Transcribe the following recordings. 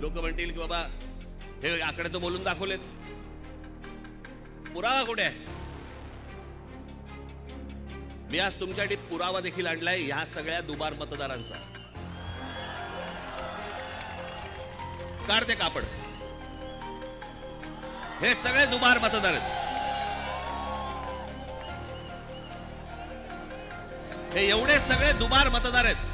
लोक म्हणतील की बाबा हे आकडे तो बोलून दाखवलेत. पुरावा कुठे आहे? मी आज तुमच्यासाठी पुरावा देखील आणलाय ह्या सगळ्या दुबार मतदारांचा. काढ ते कापड. हे सगळे दुबार मतदार आहेत. हे एवढे सगळे दुबार मतदार आहेत.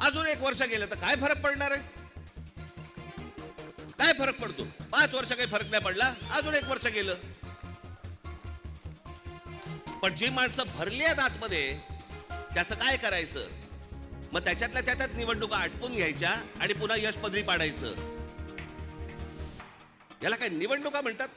अजून एक वर्ष गेलं तर काय फरक पडणार आहे? काय फरक पडतो? पाच वर्ष काही फरक नाही पडला. अजून एक वर्ष गेलं. पण जी माणसं भरली आहेत आतमध्ये त्याचं काय करायचं? मग त्याच्यातल्या त्याच्यात निवडणुका आटपून घ्यायच्या आणि पुन्हा यश पदरी पाडायचं. याला काय निवडणुका म्हणतात?